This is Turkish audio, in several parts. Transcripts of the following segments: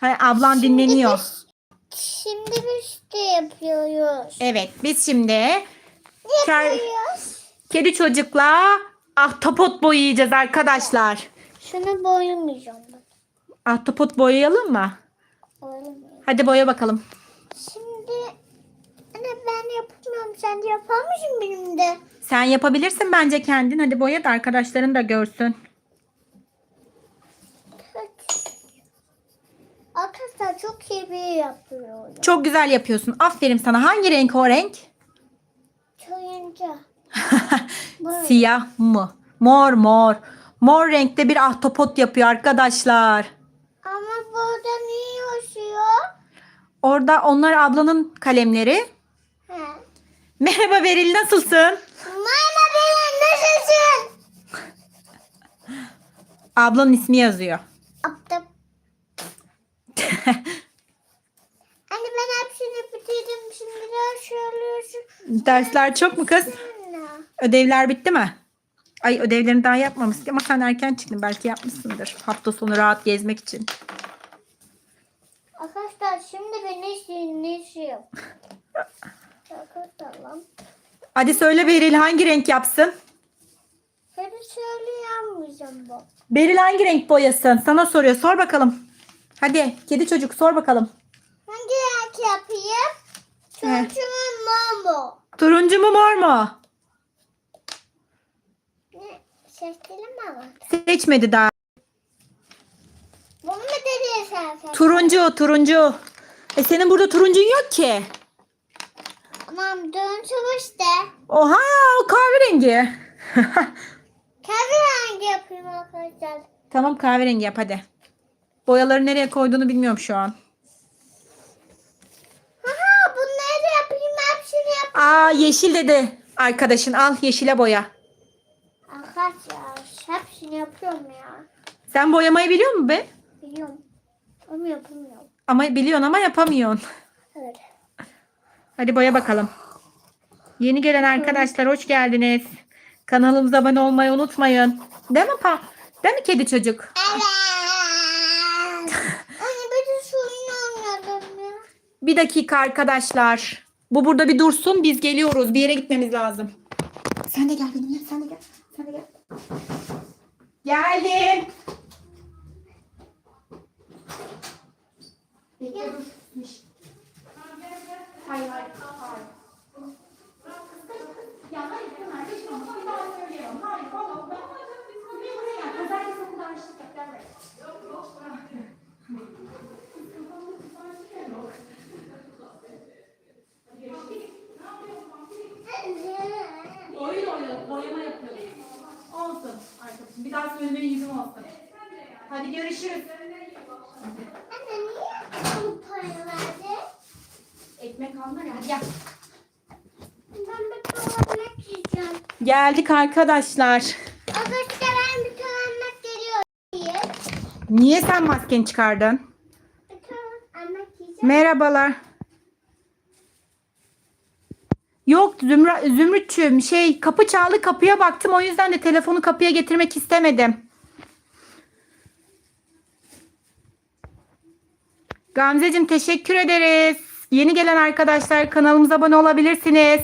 Hay, ablan dinleniyor. Şimdi biz de yapıyoruz. Evet biz şimdi ker- Yapıyoruz. kedi çocukla ahtapot boyayacağız arkadaşlar. Şunu boyamayacağım. Ahtapot boyayalım mı? Boyamayacağım. Hadi boya bakalım. Şimdi anne ben yapamıyorum. Sen de yapar mısın benim de? Sen yapabilirsin bence kendin. Hadi boya da arkadaşların da görsün. Arkadaşlar çok iyi bir yapıyorum. Çok güzel yapıyorsun. Aferin sana. Hangi renk o renk? Turuncu. Siyah mı? Mor mor. Mor renkte bir ahtapot yapıyor arkadaşlar. Ama burada niye yaşıyor? Orada onlar ablanın kalemleri. He. Merhaba Beril nasılsın? Mama benim nasılsın? Ablanın ismi yazıyor. Aptım. Anne ben hepsini bitirdim. Şimdi de söylüyorsun. Dersler çok mu kız? Ödevler bitti mi? Ay ödevlerini daha yapmamışsın ama sen erken çıktın. Belki yapmışsındır. Hafta sonu rahat gezmek için. Arkadaşlar şimdi ben ne? Arkadaşlar lan. Hadi söyle Beril hangi renk yapsın? Hadi söyleyemeyeceğim bu. Beril hangi renk boyasın? Sana soruyor. Sor bakalım. Hadi kedi çocuk sor bakalım. Hangi renk yapayım? Evet. Çocuğun mamo. Turuncu mu mor mu? Seçtili mi ama? Seçmedi daha. Bunu mu dedin sen? sen? Turuncu turuncu. E senin burada turuncun yok ki. Tamam dön işte. Oha o kahverengi. Kahverengi yapayım arkadaşlar. tamam kahverengi yap hadi. Boyaları nereye koyduğunu bilmiyorum şu an. Aha bunları da yapayım hepsini yap. Aa yeşil dedi arkadaşın. Al yeşile boya. Arkadaşlar hepsini yapıyorum ya. Sen boyamayı biliyor musun be? Biliyorum. Ama yapamıyorum. Ama biliyorsun ama yapamıyorsun. Evet. Hadi boya bakalım. Yeni gelen arkadaşlar hoş geldiniz. Kanalımıza abone olmayı unutmayın. Değil mi pa? Değil mi kedi çocuk? Evet. Anne bir de şunu anladım ya. Bir dakika arkadaşlar. Bu burada bir dursun. Biz geliyoruz. Bir yere gitmemiz lazım. Sen de gel benimle. Sen de gel. Sen de gel. Geldim. Hayır, hayır, hayır. Ya hayır, kardeşim, ama bir daha söylüyorum. Hayır, valla ben bir buraya gel. Pazartesi okulda açtık. Gel buraya. Oyun oynadık, boyama yapıyorduk. Olsun arkadaşım. Bir daha söylemeye yüzüm olsun. Hadi görüşürüz. Anne niye bu para verdi? Ekmek alma ya. Gel. Ben bir tane yiyeceğim. Geldik arkadaşlar. Arkadaşlar ben bir tane geliyor. Niye? Sen maskeni çıkardın? Bir yiyeceğim. Merhabalar. Yok Zümra, Zümrütçüğüm şey kapı çaldı kapıya baktım o yüzden de telefonu kapıya getirmek istemedim. Gamzeciğim teşekkür ederiz. Yeni gelen arkadaşlar kanalımıza abone olabilirsiniz.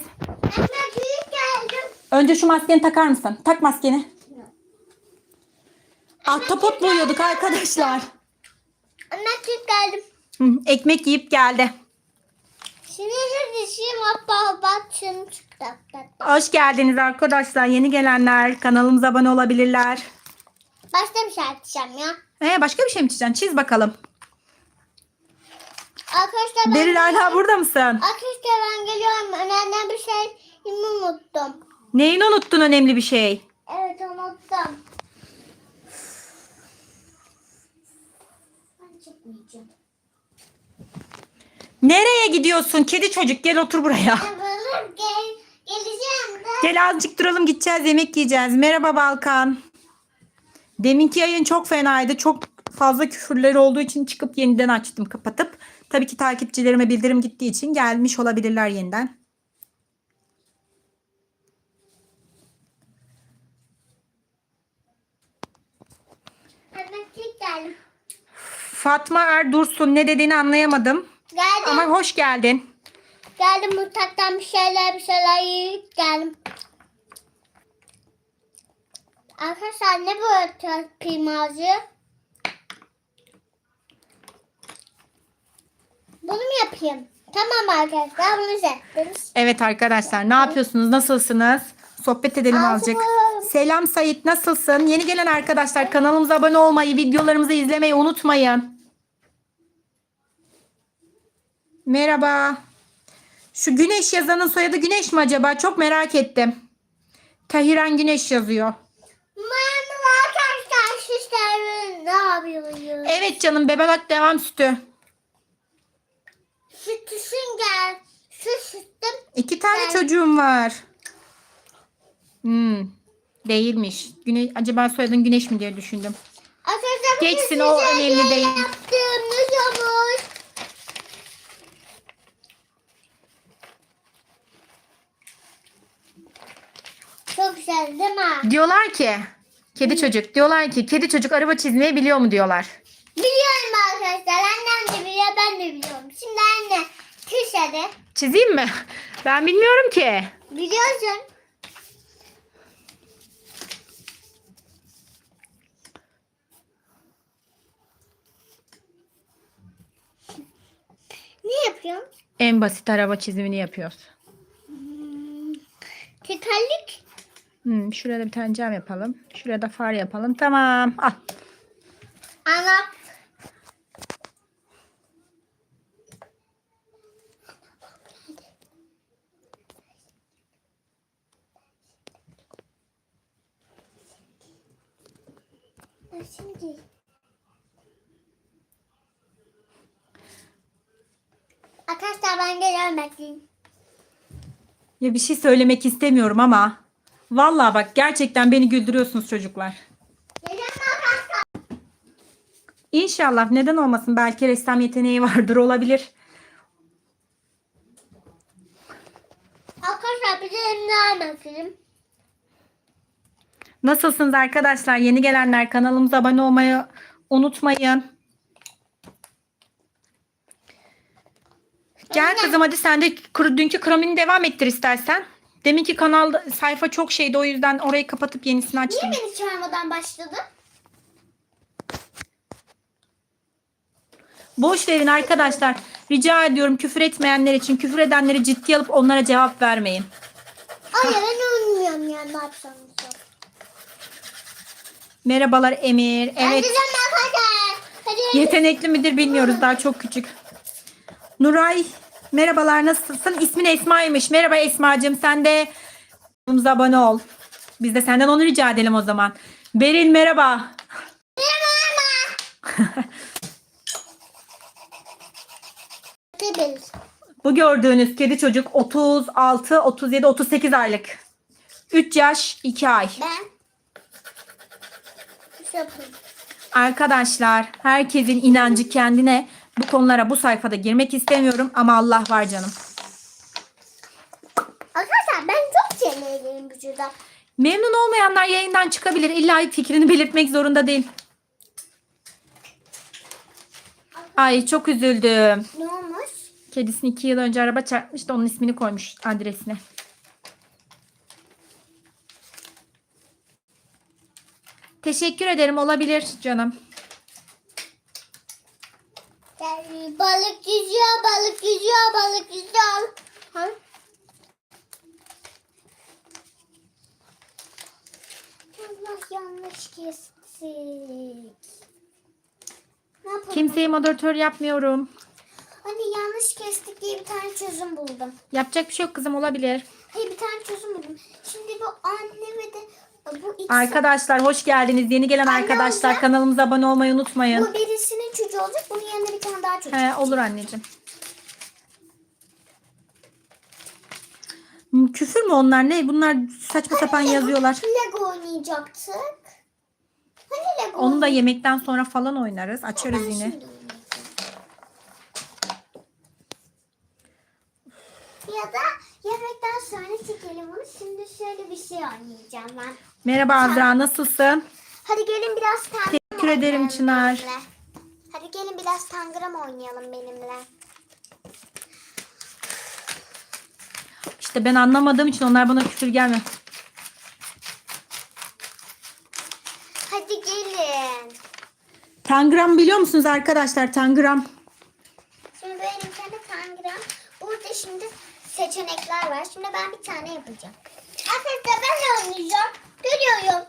Önce şu maskeni takar mısın? Tak maskeni. Ahtapot boyuyorduk arkadaşlar. Ekmek yiyip geldim. Ekmek yiyip geldi. Dişim. Hoş geldiniz arkadaşlar. Yeni gelenler kanalımıza abone olabilirler. Başka bir şey açacağım ya. Ee, başka bir şey mi çizeceksin? Çiz bakalım. Arkadaşlar ben, Beril hala burada mısın? arkadaşlar ben geliyorum. Önemli bir şey unuttum. Neyini unuttun önemli bir şey? Evet unuttum. Ben çıkmayacağım. Nereye gidiyorsun? Kedi çocuk gel otur buraya. Gel, geleceğim de. Gel azıcık duralım gideceğiz yemek yiyeceğiz. Merhaba Balkan. Deminki yayın çok fenaydı. Çok fazla küfürleri olduğu için çıkıp yeniden açtım kapatıp. Tabii ki takipçilerime bildirim gittiği için gelmiş olabilirler yeniden. Fatma Erdursun ne dediğini anlayamadım. Geldim. Ama hoş geldin. Geldim mutfaktan bir şeyler bir şeyler yiyip geldim. Arkadaşlar ne bu kıymacı? Bunu mu yapayım? Tamam arkadaşlar bunu seçtiniz. Evet arkadaşlar ne yapıyorsunuz? Nasılsınız? Sohbet edelim azıcık. Aferin. Selam Sayit nasılsın? Yeni gelen arkadaşlar kanalımıza abone olmayı, videolarımızı izlemeyi unutmayın. Merhaba. Şu Güneş yazanın soyadı Güneş mi acaba? Çok merak ettim. Tahiren Güneş yazıyor. Merhaba arkadaşlar sizler ne yapıyorsunuz? Evet canım bebek devam sütü. Sütüsün gel. Süt süttüm. İki tane Ben- çocuğum var. Hmm, değilmiş. Güneş, acaba soyadın Güneş mi diye düşündüm. Arkadaşlar Geçsin, o önemli ne değil. Yaptığımız olmuş. Çok güzel değil mi? Diyorlar ki kedi çocuk diyorlar ki kedi çocuk araba çizmeyi biliyor mu diyorlar. Biliyorum arkadaşlar. Annem de biliyor ben de biliyorum. Şimdi anne köşede. Çizeyim mi? Ben bilmiyorum ki. Biliyorsun. Ne yapıyorsun? En basit araba çizimini yapıyoruz. Tekerlek. Hmm, şuraya da bir tane cam yapalım. Şuraya da far yapalım. Tamam. Al. Şimdi. Arkadaşlar ben geliyorum bekleyin. Ya bir şey söylemek istemiyorum ama vallahi bak gerçekten beni güldürüyorsunuz çocuklar. İnşallah neden olmasın belki ressam yeteneği vardır olabilir. Arkadaşlar bize emni almasın. Nasılsınız arkadaşlar? Yeni gelenler kanalımıza abone olmayı unutmayın. Gel kızım hadi sen de dünkü kromini devam ettir istersen. Deminki kanalda sayfa çok şeydi o yüzden orayı kapatıp yenisini açtım. Niye beni çağırmadan başladı? Boş verin arkadaşlar. Rica ediyorum küfür etmeyenler için küfür edenleri ciddiye alıp onlara cevap vermeyin. Hayır ben olmuyorum ya ne yok. Merhabalar Emir. Evet. Yetenekli midir bilmiyoruz daha çok küçük. Nuray merhabalar nasılsın? İsmin Esma'ymış. Merhaba Esma'cığım sen de kanalımıza abone ol. Biz de senden onu rica edelim o zaman. Beril merhaba. Tebel. Bu gördüğünüz kedi çocuk 36, 37, 38 aylık. 3 yaş 2 ay. Ben. Yapayım. Arkadaşlar herkesin inancı kendine. Bu konulara bu sayfada girmek istemiyorum ama Allah var canım. Arkadaşlar ben çok sevmeliyim vücuda. Memnun olmayanlar yayından çıkabilir. İlla fikrini belirtmek zorunda değil. Ay çok üzüldüm. Ne olmuş? Kedisini iki yıl önce araba çarpmış da onun ismini koymuş adresine. Teşekkür ederim olabilir canım. Balık yüzüyor, balık yüzüyor, balık yüzüyor. Ha? Allah yanlış kestik. Ne yapalım? Kimseyi moderatör yapmıyorum. Hani yanlış kestik diye bir tane çözüm buldum. Yapacak bir şey yok kızım olabilir. Hayır bir tane çözüm buldum. Şimdi bu anne ve de bu ikisi. Arkadaşlar hoş geldiniz. Yeni gelen Anne arkadaşlar olacak. kanalımıza abone olmayı unutmayın. Bu birisinin çocuğu olacak. Bunun yanına bir tane daha çocuk. He, olur anneciğim. Küfür mü onlar ne? Bunlar saçma sapan yazıyorlar. Lego oynayacaktık. Hani Lego Onu da yemekten sonra falan oynarız. Ben Açarız yine. şimdi oynayacağım. Ya da yemekten sonra çekelim onu. Şimdi şöyle bir şey oynayacağım ben. Merhaba Azra nasılsın? Hadi gelin biraz tane. Teşekkür ederim Çınar. Hadi gelin biraz tangram oynayalım benimle. İşte ben anlamadığım için onlar bana küfür gelme. Hadi gelin. Tangram biliyor musunuz arkadaşlar? Tangram. Şimdi böyle bir tane tangram. Burada şimdi seçenekler var. Şimdi ben bir tane yapacağım. Arkadaşlar ben oynayacağım. Görüyorum.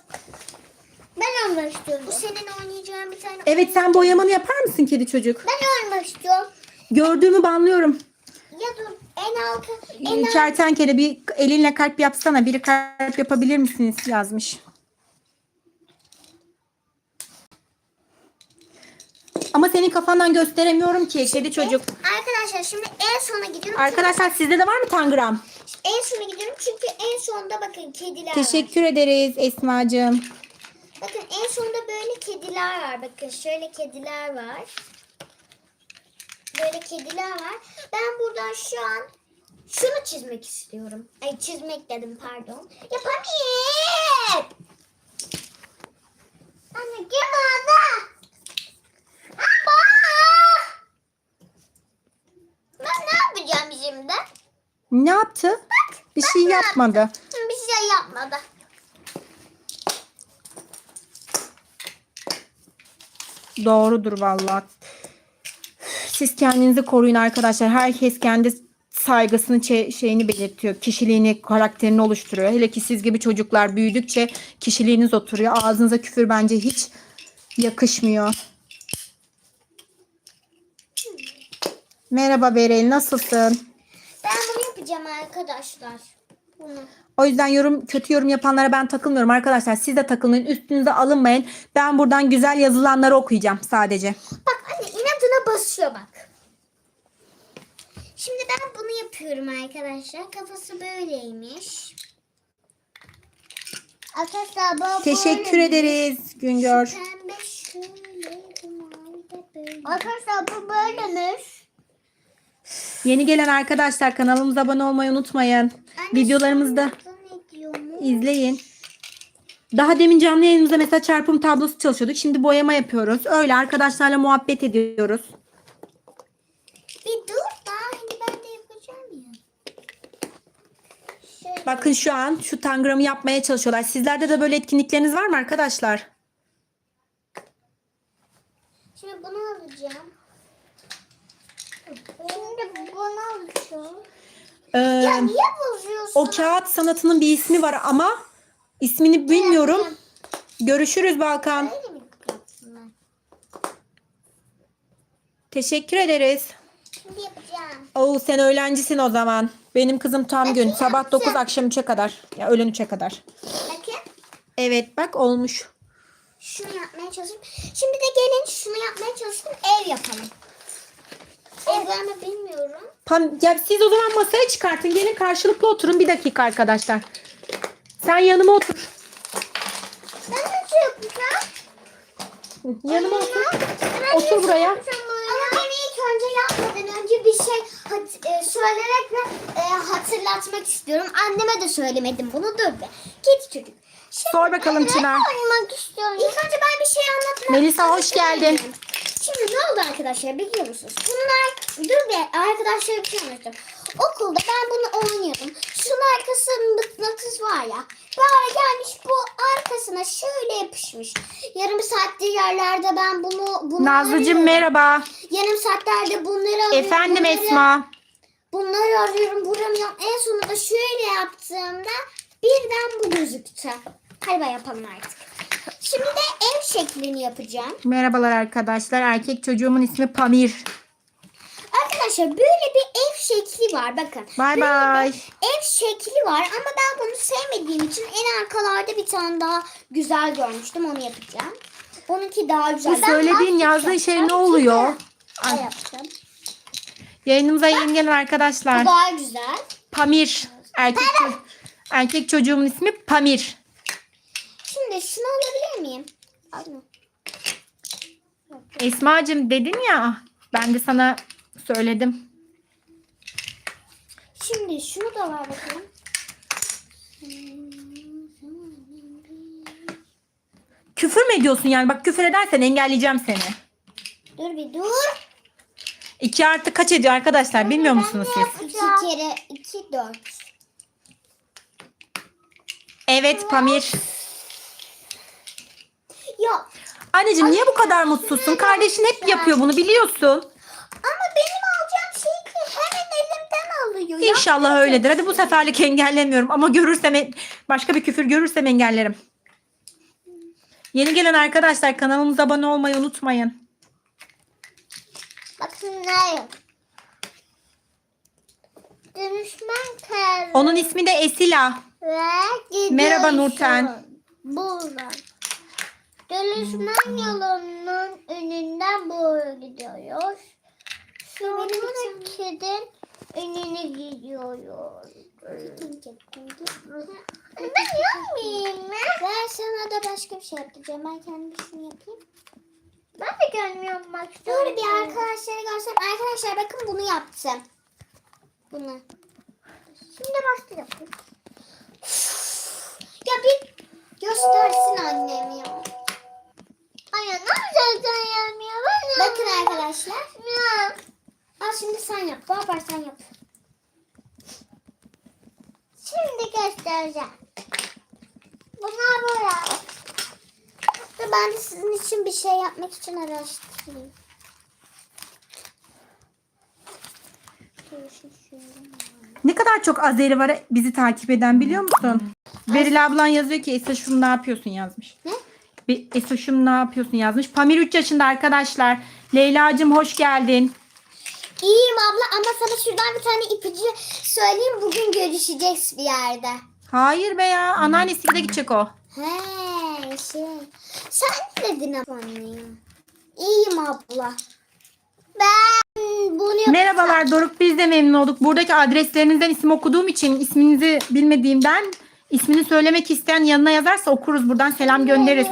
Ben oynamak istiyorum. Bu senin oynayacağın bir tane. Evet sen boyamanı yapar mısın kedi çocuk? Ben oynamak istiyorum. Gördüğümü banlıyorum. Ya dur en altı. En altı. Kertenkele bir elinle kalp yapsana. Biri kalp yapabilir misiniz yazmış. Ama senin kafandan gösteremiyorum ki kedi çocuk. Arkadaşlar şimdi en sona gidiyorum. Arkadaşlar sizde de var mı tangram? En sona gidiyorum çünkü en sonda bakın kediler var. Teşekkür ederiz Esma'cığım. Bakın en sonda böyle kediler var. Bakın şöyle kediler var. Böyle kediler var. Ben buradan şu an şunu çizmek istiyorum. Ay çizmek dedim pardon. Yapamayayım. Anne gel bana. Ben ne yapacağım şimdi? Ne yaptı? Bir şey ne yapmadı. Bir şey yapmadı. Doğrudur vallahi. Siz kendinizi koruyun arkadaşlar. Herkes kendi saygısını şeyini belirtiyor. Kişiliğini, karakterini oluşturuyor. Hele ki siz gibi çocuklar büyüdükçe kişiliğiniz oturuyor. Ağzınıza küfür bence hiç yakışmıyor. Merhaba Berel, nasılsın? Ben bunu yapacağım arkadaşlar. Bunu. O yüzden yorum kötü yorum yapanlara ben takılmıyorum arkadaşlar. Siz de takılmayın. Üstünüze alınmayın. Ben buradan güzel yazılanları okuyacağım sadece. Bak anne inadına basıyor bak. Şimdi ben bunu yapıyorum arkadaşlar. Kafası böyleymiş. Arkadaşlar bu Teşekkür ederiz Güngör. Pembe şöyle, mavi de böyle. Arkadaşlar bu böylemiş. Yeni gelen arkadaşlar kanalımıza abone olmayı unutmayın. Da diyorsun? izleyin. Daha demin canlı yayınımızda mesela çarpım tablosu çalışıyorduk. Şimdi boyama yapıyoruz. Öyle arkadaşlarla muhabbet ediyoruz. Bir dur daha hani ben de yapacağım ya. Şöyle. Bakın şu an şu tangramı yapmaya çalışıyorlar. Sizlerde de böyle etkinlikleriniz var mı arkadaşlar? Şimdi bunu alacağım. Ee, Ya niye bozuyorsun? o kağıt sanatının bir ismi var ama ismini bilmiyorum. Görüşürüz Balkan. Teşekkür ederiz. Yapacağım. Oo sen öğrencisin o zaman. Benim kızım tam gün. Sabah 9 yapacağım. akşam 3'e kadar. Ya öğlen 3'e kadar. Bakın. Evet bak olmuş. Şunu yapmaya çalışayım. Şimdi de gelin şunu yapmaya çalışayım. Ev yapalım. Ev bilmiyorum. Pam ya siz o zaman masaya çıkartın. Gelin karşılıklı oturun bir dakika arkadaşlar. Sen yanıma otur. Ben nasıl yapacağım? Yanıma otur. Ben Otur nasıl buraya. yapacağım? Ama ben ilk önce yapmadan önce bir şey hat- e, söyleyerek ve e, hatırlatmak istiyorum. Anneme de söylemedim bunu. Dur be. Kedi çocuk. Şimdi Sor bakalım Çınar. oynamak istiyorum. İlk önce ben bir şey anlatmak Melisa, hoş geldin. Şimdi ne oldu arkadaşlar biliyor musunuz? Bunlar dur be arkadaşlar bir şey anlatacağım. Okulda ben bunu oynuyordum. Şunun arkasında mıknatıs var ya. Böyle gelmiş bu arkasına şöyle yapışmış. Yarım saattir yerlerde ben bunu bunu Nazlıcığım arıyorum. merhaba. Yarım saatlerde bunları arıyorum. Efendim bunları- Esma. Bunları arıyorum buramıyorum. En sonunda şöyle yaptığımda birden bu gözüktü. Hadi bay yapalım artık. Şimdi de ev şeklini yapacağım. Merhabalar arkadaşlar. Erkek çocuğumun ismi Pamir. Arkadaşlar böyle bir ev şekli var bakın. Bay Böyle bay. bir Ev şekli var ama ben bunu sevmediğim için en arkalarda bir tane daha güzel görmüştüm onu yapacağım. Onunki daha güzel. Bu Ben söylediğin daha yazdığın şey ne oluyor? Ne Ay, yapacağım? Yayınımıza yeni gelen Bu arkadaşlar. daha güzel. Pamir. Erkek, ço- erkek çocuğumun ismi Pamir. Şimdi şunu alabilir miyim? Al. Esma'cığım dedin ya. Ben de sana söyledim. Şimdi şunu da var bakalım. Küfür mü ediyorsun yani? Bak küfür edersen engelleyeceğim seni. Dur bir dur. 2 artı kaç ediyor arkadaşlar bilmiyor musunuz siz? İki kere iki dört. Evet Pamir. Yok. Anneciğim niye bu kadar mutsuzsun? Kardeşin hep yapıyor bunu biliyorsun. Ama benim alacağım şeyi hemen elimden alıyor. İnşallah öyledir. Hadi bu seferlik engellemiyorum ama görürsem başka bir küfür görürsem engellerim. Yeni gelen arkadaşlar kanalımıza abone olmayı unutmayın. Bakın ne yok. Dönüşmen kar. Onun ismi de Esila. Ve gidiyorsun. Merhaba Nurten. Buradan. Dönüşmen yolunun önünden böyle gidiyoruz. Sonra kedin önüne gidiyoruz. Ben yapmayayım mı? Ben sana da başka bir şey yapacağım. Ben kendi yapayım. Ben de görmüyorum bak. Dur bir arkadaşlara görsem. Arkadaşlar bakın bunu yaptım. Bunu. Şimdi başka yapayım. Ya bir göstersin annem ya. Ay ne yapacaksın ya? Bakın arkadaşlar. Ya. Al şimdi sen yap. Ne yaparsan yap. Şimdi göstereceğim. Bunlar böyle. Dur ben de sizin için bir şey yapmak için araştırayım. Ne kadar çok Azeri var bizi takip eden biliyor musun? Beril ablan yazıyor ki Esoş'um ne yapıyorsun yazmış. Ne? Bir Esoş'um ne yapıyorsun yazmış. Pamir 3 yaşında arkadaşlar. Leyla'cığım hoş geldin. İyiyim abla ama sana şuradan bir tane ipucu söyleyeyim. Bugün görüşeceğiz bir yerde. Hayır be ya anneannesiyle de gidecek o. He şey. Sen ne dedin ya? İyiyim abla. Ben bunu yap- Merhabalar Doruk biz de memnun olduk. Buradaki adreslerinizden isim okuduğum için isminizi bilmediğimden ismini söylemek isteyen yanına yazarsa okuruz buradan selam göndeririz.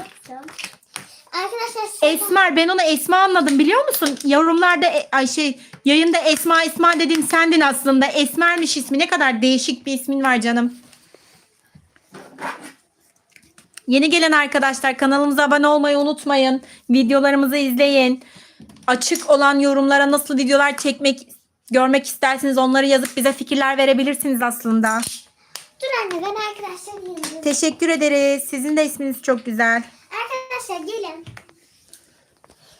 Arkadaşlar Esmer ben onu Esma anladım biliyor musun? Yorumlarda e- ay şey yayında Esma Esma dedin sendin aslında. Esmermiş ismi ne kadar değişik bir ismin var canım. Yeni gelen arkadaşlar kanalımıza abone olmayı unutmayın. Videolarımızı izleyin. Açık olan yorumlara nasıl videolar çekmek görmek isterseniz onları yazıp bize fikirler verebilirsiniz aslında. Dur anne ben arkadaşlar gelin. Teşekkür ederiz. Sizin de isminiz çok güzel. Arkadaşlar gelin.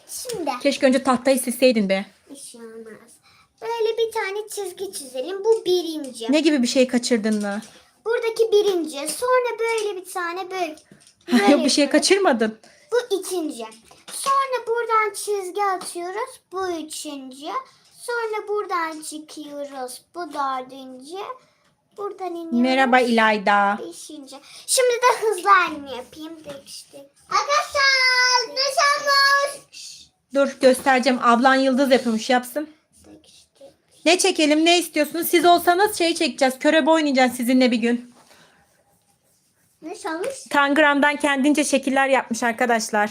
Şimdi Keşke önce tahtayı silseydin be. bir şey olmaz. Böyle bir tane çizgi çizelim. Bu birinci. Ne gibi bir şey kaçırdın mı? Buradaki birinci. Sonra böyle bir tane böyle. böyle Yok bir şey kaçırmadın. Bu ikinci. Sonra buradan çizgi atıyoruz. Bu üçüncü. Sonra buradan çıkıyoruz. Bu dördüncü. Buradan iniyoruz. Merhaba İlayda. Beşinci. Şimdi de hızlı halini yapayım. Değişti. Arkadaşlar nişanlar. Dur göstereceğim. Ablan yıldız yapıyormuş yapsın. Ne çekelim ne istiyorsunuz? Siz olsanız şey çekeceğiz. Körebe oynayacağız sizinle bir gün. Nişanmış. Tangram'dan kendince şekiller yapmış arkadaşlar.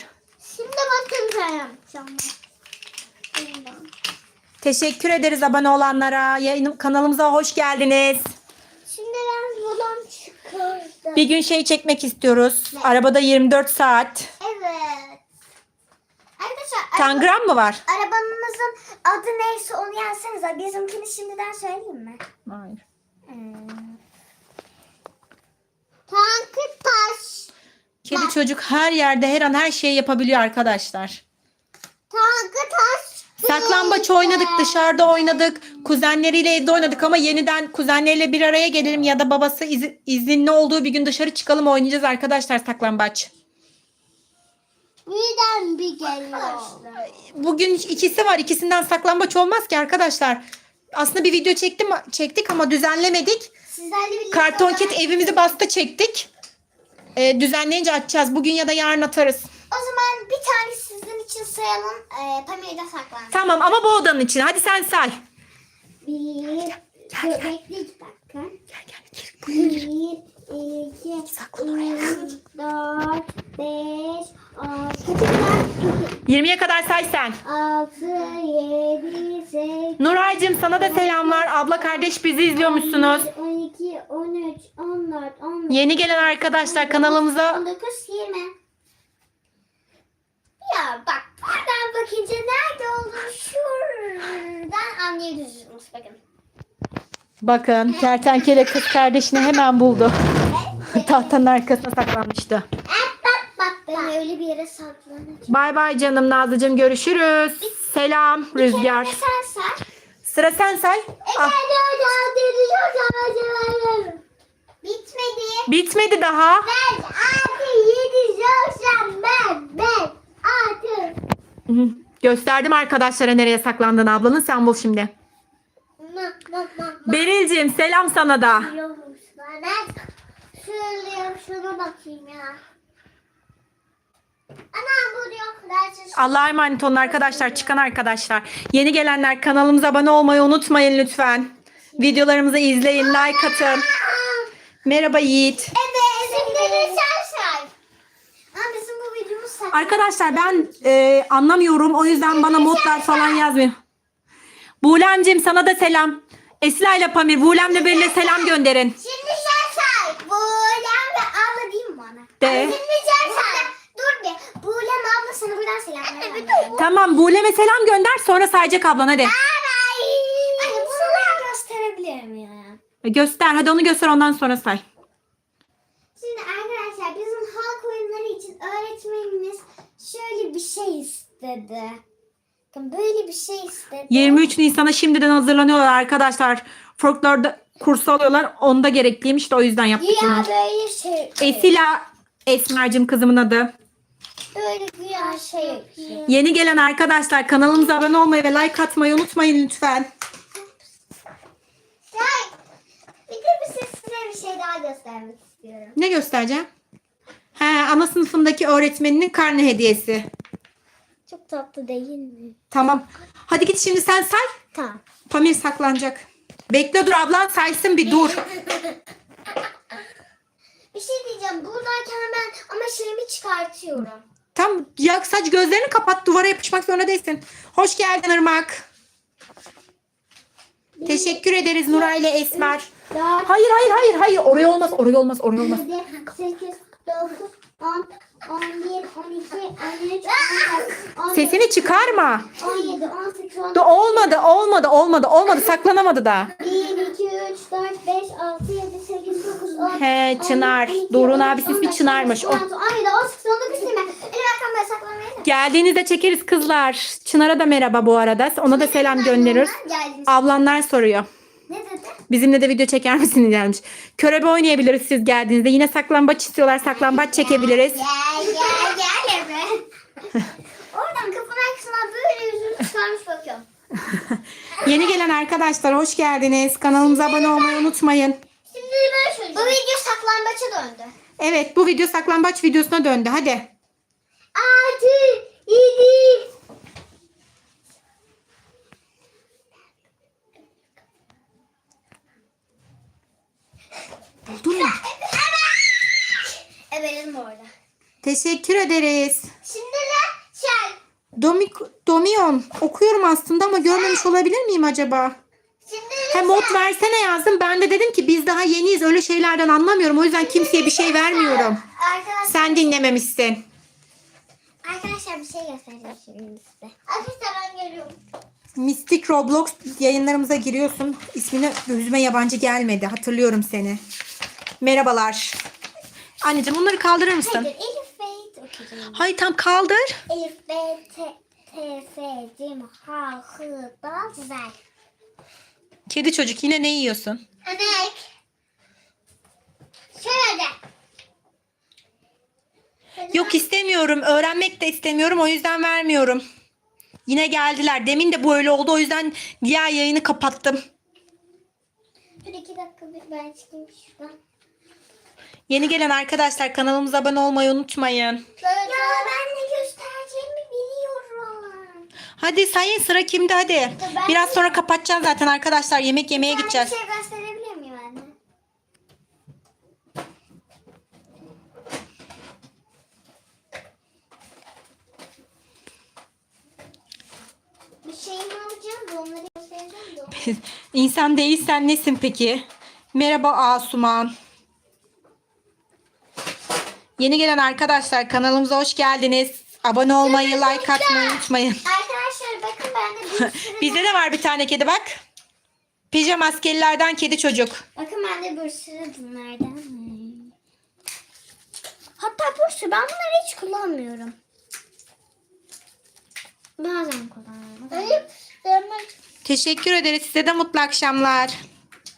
Şimdi bakın sen yapacağım. Teşekkür ederiz abone olanlara. Yayınım, kanalımıza hoş geldiniz. Şimdi ben buradan çıkardım. Bir gün şey çekmek istiyoruz. Arabada 24 saat. Evet. Arkadaşlar araba- Tangram mı var? arabamızın adı neyse onu yazsanıza. Bizimkini şimdiden söyleyeyim mi? Hayır. Tankı taş. Kedi çocuk her yerde her an her şeyi yapabiliyor arkadaşlar. Tankı taş. Saklambaç oynadık, dışarıda oynadık. Kuzenleriyle evde oynadık ama yeniden kuzenleriyle bir araya gelelim ya da babası izi- izinli olduğu bir gün dışarı çıkalım oynayacağız arkadaşlar saklambaç. Birden bir geliyor. Bugün ikisi var. ikisinden saklambaç olmaz ki arkadaşlar. Aslında bir video çektim çektik ama düzenlemedik. Sizlerle birlikte Karton kit evimizi bastı çektik. Ee, düzenleyince açacağız. Bugün ya da yarın atarız. Zaman bir tane sizin için sayalım. Ee, Pamir'de saklan. Tamam ama bu odanın için. Hadi sen say. Bir. Bekle iki dakika. Gel gel gir. Bir, iki, Saklan oraya. üç, dört, beş, altı, kaçı kadar? 20'ye kadar say sen. Altı, yedi, sekiz, Nuray'cığım sana da selamlar. Abla kardeş bizi izliyormuşsunuz. on iki, on üç, on dört, on beş, Yeni gelen arkadaşlar kanalımıza on dokuz, yirmi. Ya bak buradan bakınca nerede anlayabilirsiniz bakın. Bakın kertenkele kız kardeşini hemen buldu. Tahtanın arkasına saklanmıştı. Ben öyle bir yere saklanacağım. Bay bay canım Nazlıcığım görüşürüz. Selam Rüzgar. Sen say. Sıra sen say. Ah, Bitmedi. bitmedi daha. Ben artı yedi sorsam ben ben artı. Hı, Gösterdim arkadaşlara nereye saklandığını ablanın sen bul şimdi. Beril'cim selam sana da. Ben şöyle şuna bakayım ya. Anam bu. Allah'a emanet olun arkadaşlar çıkan arkadaşlar. Yeni gelenler kanalımıza abone olmayı unutmayın lütfen. Videolarımızı izleyin like atın. Merhaba Yiğit. Evet. Şimdi sen say. Ama bizim bu videomuz saklı. Arkadaşlar ben e, anlamıyorum o yüzden bana modlar falan yazmayın. Buğlemcim sana da selam. Esra ile Pamir, Buğlem'le Beril'e selam gönderin. Şimdi sen say. Buğlem ve abla değil mi bana? De. Şimdi sen say. Dur bir. Buğlem abla sana buradan selam. Evet. Tamam Buğlem'e selam gönder sonra sayacak ablan hadi. Anne bunu gösterebilirim ya. Göster hadi onu göster ondan sonra say. Şimdi arkadaşlar bizim halk oyunları için öğretmenimiz şöyle bir şey istedi. Böyle bir şey istedi. 23 Nisan'a şimdiden hazırlanıyorlar arkadaşlar. Folklor'da kurs alıyorlar. Onda gerekliymiş de o yüzden yaptık bunu. Güya böyle şey. Esila Esmer'cim kızımın adı. Böyle güya şey. Yeni gelen arkadaşlar kanalımıza abone olmayı ve like atmayı unutmayın lütfen. Şey, bir de bir size bir şey daha göstermek istiyorum. Ne göstereceğim? He, ana sınıfındaki öğretmeninin karne hediyesi. Çok tatlı değil mi? Tamam. Hadi git şimdi sen say. Tamam. Pamir saklanacak. Bekle dur ablan saysın bir dur. Bir şey diyeceğim. Buradayken ben ama şeyimi çıkartıyorum. Tam ya saç gözlerini kapat duvara yapışmak zorunda değilsin. Hoş geldin Irmak. Teşekkür ederiz Nuray ile Esmer. Hayır hayır hayır hayır oraya olmaz oraya olmaz oraya olmaz. 7, 8, 9, 10, 11, 12, 13, 14, Sesini çıkarma. 17, 18, 19, Da olmadı olmadı olmadı olmadı saklanamadı da. 1, 2, 3, 4, 5, 6, 7, 8, 9, 10. He, Çınar. Doruk'un abisi ismi Çınar'mış. O- 17, 18, 19, 20. Eli rakamları saklamayı da. Geldiğinizde çekeriz kızlar. Çınar'a da merhaba bu arada. Ona da selam gönderiyoruz. Ablanlar soruyor. Bizimle de video çeker misiniz gelmiş. Körebe oynayabiliriz siz geldiğinizde. Yine saklambaç istiyorlar. Saklambaç çekebiliriz. Gel gel gel evet. Oradan kapının arkasından böyle yüzünü çıkarmış bakıyorum. Yeni gelen arkadaşlar hoş geldiniz. Kanalımıza abone olmayı unutmayın. Şimdi ben söyleyeceğim. Bu video saklambaça döndü. Evet bu video saklambaç videosuna döndü. Hadi. Altı, yedi. Buldun mu? Ebelerim orada. Teşekkür ederiz. Şimdi de şey. Domik, Domion okuyorum aslında ama görmemiş olabilir miyim acaba? Şimdi Hem mod versene yazdım. Ben de dedim ki biz daha yeniyiz. Öyle şeylerden anlamıyorum. O yüzden kimseye bir şey vermiyorum. Arkadaşlar, Sen dinlememişsin. arkadaşlar bir şey göstereceğim şimdi size. Arkadaşlar ben geliyorum. Mystic Roblox yayınlarımıza giriyorsun. İsmini gözüme yabancı gelmedi. Hatırlıyorum seni. Merhabalar. Anneciğim bunları kaldırır mısın? Nedir? Elif Bey okuyacağım. Hayır tam kaldır. Elif B T T F Cim H Hı Da Z. Kedi çocuk yine ne yiyorsun? Anek. Şöyle. Yok istemiyorum. Öğrenmek de istemiyorum. O yüzden vermiyorum. Yine geldiler. Demin de bu öyle oldu. O yüzden diğer yayını kapattım. Dur iki dakika bir ben çıkayım şuradan. Yeni gelen arkadaşlar kanalımıza abone olmayı unutmayın. Ya ben ne göstereceğimi biliyorum. Hadi sayın sıra kimde hadi. ben- Biraz sonra kapatacağız zaten arkadaşlar. Yemek yemeye gideceğiz. Bir şey gösterebilir miyim anne? Bir şeyim alacağım da onları göstereceğim de. İnsan değilsen nesin peki? Merhaba Asuman. Yeni gelen arkadaşlar kanalımıza hoş geldiniz. Abone olmayı, like atmayı unutmayın. Arkadaşlar bakın bende Bizde de var bir tane kedi bak. Pijama askerilerden kedi çocuk. Bakın bende bir sürü bunlardan var. Hatta bir sürü ben bunları hiç kullanmıyorum. Bazen kullanıyorum. Hayır. Teşekkür ederiz. Size de mutlu akşamlar.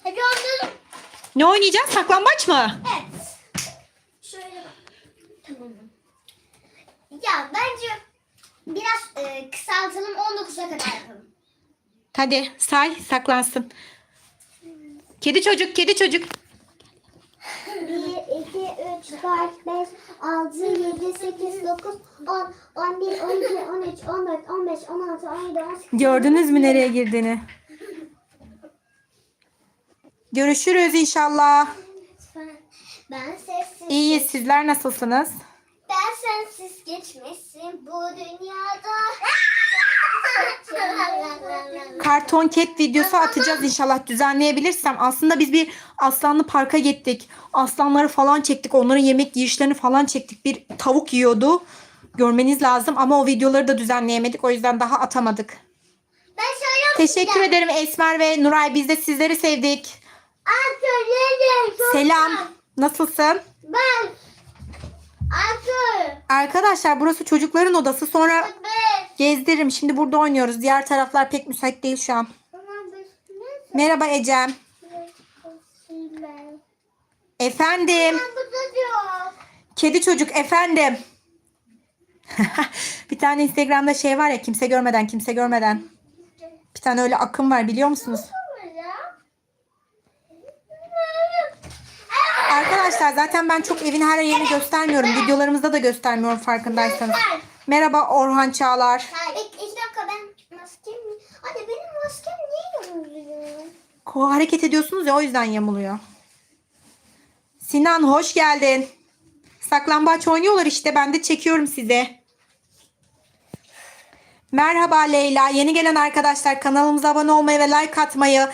Hadi oynayalım. Ne oynayacağız? Saklambaç mı? Evet. Şöyle bak. Tamam. Ya bence biraz e, kısaltalım 19'a kadar yapalım. Hadi say saklansın. Kedi çocuk, kedi çocuk. 1, 2, 3, 4, 5, 6, 7, 8, 9, 10, 11, 12, 13, 14, 15, 16, 17, 18. Gördünüz mü nereye girdiğini? Görüşürüz inşallah. Ben sessiz. İyiyiz. Sizler nasılsınız? Ben sensiz geçmişsin bu dünyada. Karton ket videosu atacağız inşallah düzenleyebilirsem. Aslında biz bir aslanlı parka gittik. Aslanları falan çektik. Onların yemek yiyişlerini falan çektik. Bir tavuk yiyordu. Görmeniz lazım ama o videoları da düzenleyemedik. O yüzden daha atamadık. ben söylüyorum. Teşekkür ederim Esmer ve Nuray. Biz de sizleri sevdik. Aferin. Selam. Nasılsın? Ben. Arkadaşlar burası çocukların odası. Sonra Ben. gezdiririm. Şimdi burada oynuyoruz. Diğer taraflar pek müsait değil şu an. Merhaba Ecem. Efendim. Kedi çocuk efendim. bir tane Instagram'da şey var ya kimse görmeden kimse görmeden. Bir tane öyle akım var biliyor musunuz? Arkadaşlar zaten ben çok evin her yerini göstermiyorum. Videolarımızda da göstermiyorum farkındaysanız. Merhaba Orhan Çağlar. İki, dakika ben maskem? Anne benim maskem niye yoruluyor? Ko hareket ediyorsunuz ya o yüzden yamuluyor. Sinan hoş geldin. Saklambaç oynuyorlar işte ben de çekiyorum size. Merhaba Leyla. Yeni gelen arkadaşlar kanalımıza abone olmayı ve like atmayı,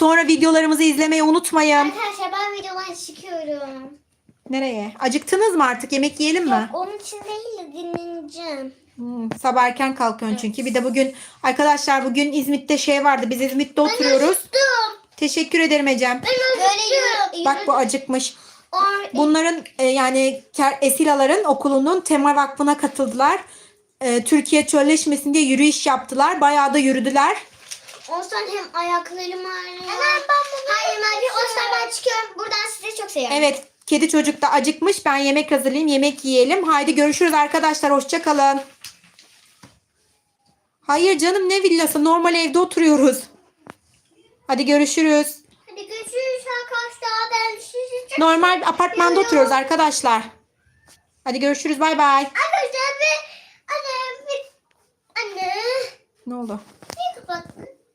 sonra videolarımızı izlemeyi unutmayın. Arkadaşlar ben videodan çıkıyorum. Nereye? Acıktınız mı artık? Yemek yiyelim mi? Onun için değil de dinleneceğim. Hmm, sabah erken kalkıyorsun çünkü. Bir de bugün arkadaşlar bugün İzmit'te şey vardı. Biz İzmit'te oturuyoruz. Teşekkür ederim Ecem. Böyle yürü, Bak bu acıkmış. Or- Bunların e, yani Ker- Esilaların okulunun Tema Vakfı'na katıldılar. E, Türkiye çölleşmesin diye yürüyüş yaptılar. Bayağı da yürüdüler. Olsan hem ayaklarım ağrıyor. Hemen ben bunu Hayır Merve olsan ben çıkıyorum. Buradan sizi çok seviyorum. Evet kedi çocuk da acıkmış. Ben yemek hazırlayayım yemek yiyelim. Haydi görüşürüz arkadaşlar. Hoşça kalın. Hayır canım ne villası normal evde oturuyoruz. Hadi görüşürüz. Hadi görüşürüz arkadaşlar. Ben sizi çok Normal apartmanda oturuyoruz arkadaşlar. Hadi görüşürüz bay bay. Arkadaşlar bir anne bir anne Ne oldu? niye kapattın?